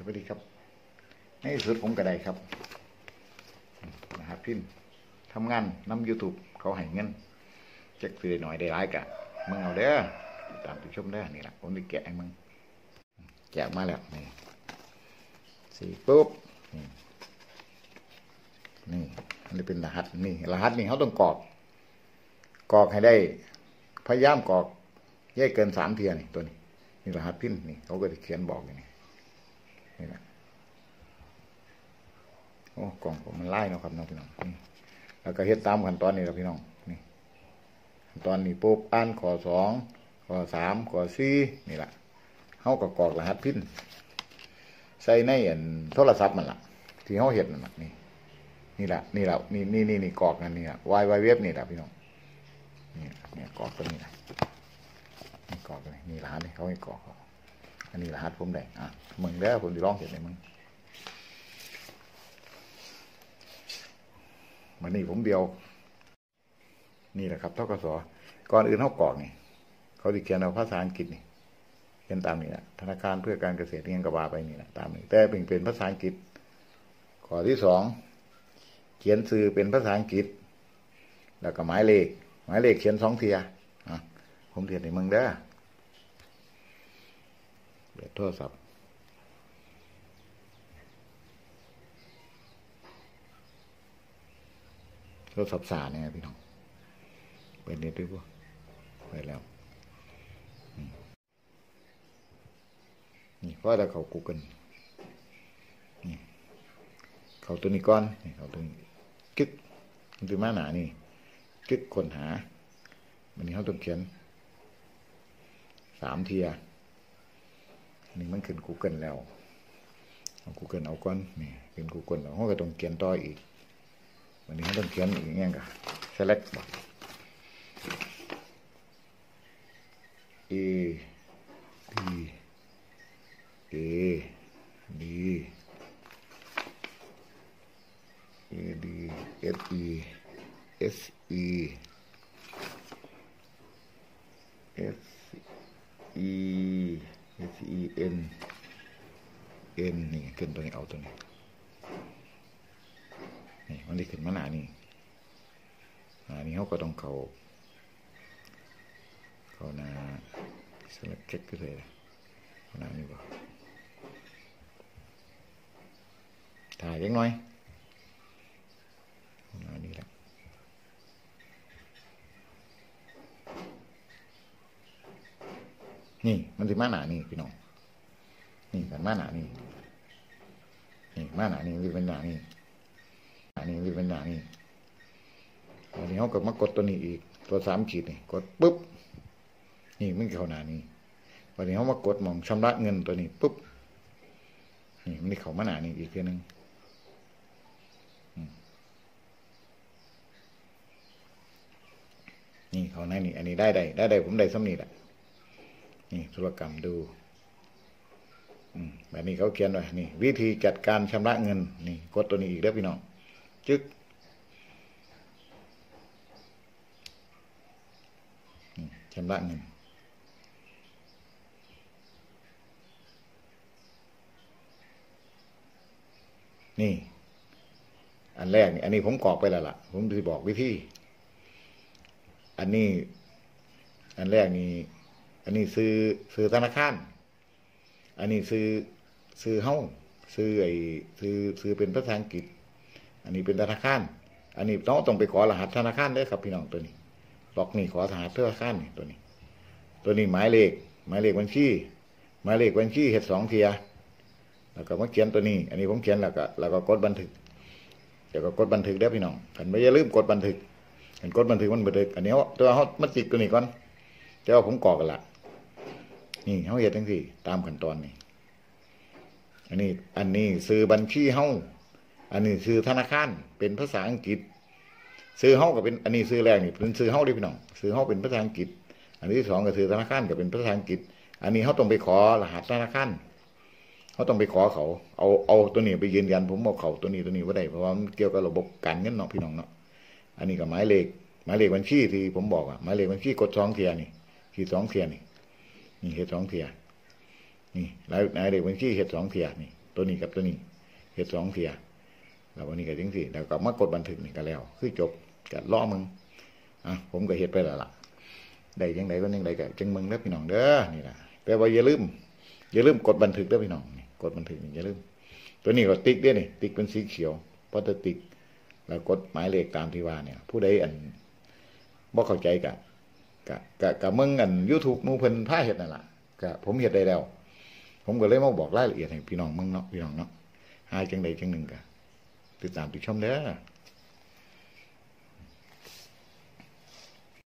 สวัสดีครับในสุดผมก็ได้ครับนะฮะพินทำงานนำ YouTube เขาให้เงินจักซื้อหน่อยได้หลายกะมึงเอาเด้อตามไปชมเด้อนี่แหละผมได้แกะให้มึงแกะมาแล้วนี่สีปุ๊บนี่นี่เป็นรหัสนี่รหัสนี่เขาต้องกรอกกรอกให้ได้ พยายามกรอกแยกเกินสามเทียนี่ตัวนี้นี่รหัสพินนี่เขาก็จะเขียนบอกอย่างนี้ นี่แหละโอ้กล่องผมมันไล่เนาะครับน้องพี่น้องนี่แล้วก็เฮ็ดตามขั้นตอนนี้ครับพี่น้องนี่ขั้นตอนนี้ปุ๊บอ่านข้อสองข้อสามข้อสี่นี่แหละเขาก็กรอกรหัสพินใส่ในอันโทรศัพท์มันล่ะ ที่เขาเห็นนั่นนี่นี่แหละนี่แหละนี่นี่นี่นี่กรอกนั่นนี่แหละวายวายเว็บนี่แหละพี่น้องนี่เนี่ยกรอกตัวนี้แหละนี่กรอกตัวนี้นี่รหัสนี่เขาให้กรอก อันนี้รหัสผมได้อะมึงเด้อผมจะลองเห็นในมึงมันนี่ผมเดียว นี่แหละครับเท่ากสก่อนอื่นเขากรอกนี่เขาดิเขียนเอาภาษาอังกฤษนี่เขียนตามนี่แหละธนาคารเพื่อการเกษตรเงี้ยกระบาไปนี่แหละตามนี้แต่เป็นเป็นภาษาอังกฤษข้อที่สองเขียนสื่อเป็นภาษาอังกฤษ แล้วก็หมายเลข หมายเลขเขียนสองเทียอะผมเทียนในมึงเด้อ เปิดโทรศัพท์โทรศัพท์สาเนี่ยพี่น้องเปิดเน็ตด้วยปะเปิดแล้วนี่เพราะเราเขากูเกิลนี่เขาตัวนี้ก่อนนี่เขาตัวนี้กึกมันตัวมาหนานี่กึกคนหามันนี้เขาต้องเขียนสามเทีย นนี้มันขึ้น Google แล้วเอา Google เอาก่อนนี่ขึ้น Google แล้วเขาก็ต้องเขียนต่ออีกวันนี้เขาต้องเขียนอีกอย่างกับ select บอก A D A D A D S E S E S E N N นี่ขึ้นตัวนี้เอาตัวนี้นี่มันได้ขึ้นมาหนานี่หนานี่เขาก็ต้องเขาเขาหนาสลักเก็ตก็เลยเขาหนานี่บ่ถ่ายเล็กน้อยอันนี้แหละนี่มันจะมาหนานี่พี่น้อง นี่กันมาหนานี่นี่มาหนานี่มันเป็นหนานี่หนานี่มันเป็นหนานี่วันนี้เขาก็มากดตัวนี้อีก ตัวสามขีดนี่กดปุ๊บนี่มันเข้าหนานี่วันนี้เขามากดมองชำระเงินตัวนี้ปุ๊บนี่มันเข้ามาหนานี่อีกทีหนึ่งนี่เขาในนี่ อันนี้ได้ได้ได้ได้ผมได้สำนีแหละนี่ธุรกรรมดู แบบนี้เขาเขียนไว้นี่ วิธีจัดการชำระเงิน นี่กดตัวนี้อีกแล้วพี่น้องจึ๊กชำระเงินนี่ อันแรกนี่อันนี้ผมกรอกไปแล้วล่ะ ผมจะบอกวิธี อันนี้ อันแรกนี่ อันนี้ซื้อซื้อธนาคาร อันนี้ซื้อซื้อเฮ้าซื้อไอ้ซื้อซื้อเป็นภาษาอังกฤษ อันนี้เป็นธนาคาร อันนี้ต้องต้องไปขอรหัสธนาคารได้ครับพี่น้องตัวนี้ล็อกนี่ขอรหัสธนาคารนี่ตัวนี้ ตัวนี้หมายเลข หมายเลขบัญชีหมายเลขบัญชีเห็ดสองเทียแล้วก็มาเขียนตัวนี้ อันนี้ผมเขียนแล้วก็แล้วก็กดบันทึกเดี๋ยวก็กดบันทึกได้พี่น้องขันไม่อย่าลืมกดบันทึกเห็นกดบันทึกมันบันทึกอันนี้เขาตัวเขามาจิกตัวนี้ก่อนเจ้าผมกรอกกันละ นี่เขาเห็นทั้งสี่ ตามขั้นตอนนี่อันนี้ อันนี้ซื้อบัญชีเฮาอันนี้ซื้อธนาคารเป็นภาษาอังกฤษ ซื้อเฮาก็เป็น อันนี้ซื้อแรกนี่เป็นซื้อเฮาดิพี่น้องซื้อเฮาเป็นภาษาอังกฤษ อันที่สองก็ซื้อธนาคารก็เป็นภาษาอังกฤษ อันนี้เขาต้องไปขอรหัสธนาคารเขาต้องไปขอเขา เอาเอาตัวนี้ไปยืนยัน ผมบอกเขาตัวนี้ตัวนี้ว่าได้เพราะว่ามันเกี่ยวกับระบบการเงินเนาะพี่น้องเนาะอันนี้ก็หมายเลขหมายเลขบัญชีที่ผมบอกอะหมายเลขบัญชีกดสองเทียนี่ขีดสองเทียนี่ นี่เห็ดสองเทียนี่หมายเลขบัญชีเห็ดสองเทียนี่ ตัวนี้กับตัวนี้เฮ็ดสองเทียแล้ววันนี้ก็จังซี่แล้วก็มากดบันทึกนี่ก็แล้ว คือจบก็ล้อมึงอะผมก็เฮ็ดไปแล้วล่ะได้จังไดวันจังไดก็จังมึงเด้อพี่น้องเด้อนี่ละแต่ว่าอย่าลืมอย่าลืมกดบันทึกเด้อพี่น้องกดบันทึกอย่าลืมตัวนี้ก็ติ๊กเด้อนี่ติ๊กเป็นสีเขียวพอจะติ๊กแล้วกดหมายเลขตามที่ว่าเนี่ย ผู้ใดอันบ่เข้าใจกะ กะกะกะมึงอันยูทูบมู่เพิ่นพาเห็ดนั่นแหละกะผมเห็ดได้แล้ว ผมก็เลยมาบอกรายละเอียดให้พี่น้องมึงเนาะพี่น้องเนาะหาจังใดจังหนึ่งกะติดตามติดชมเด้อ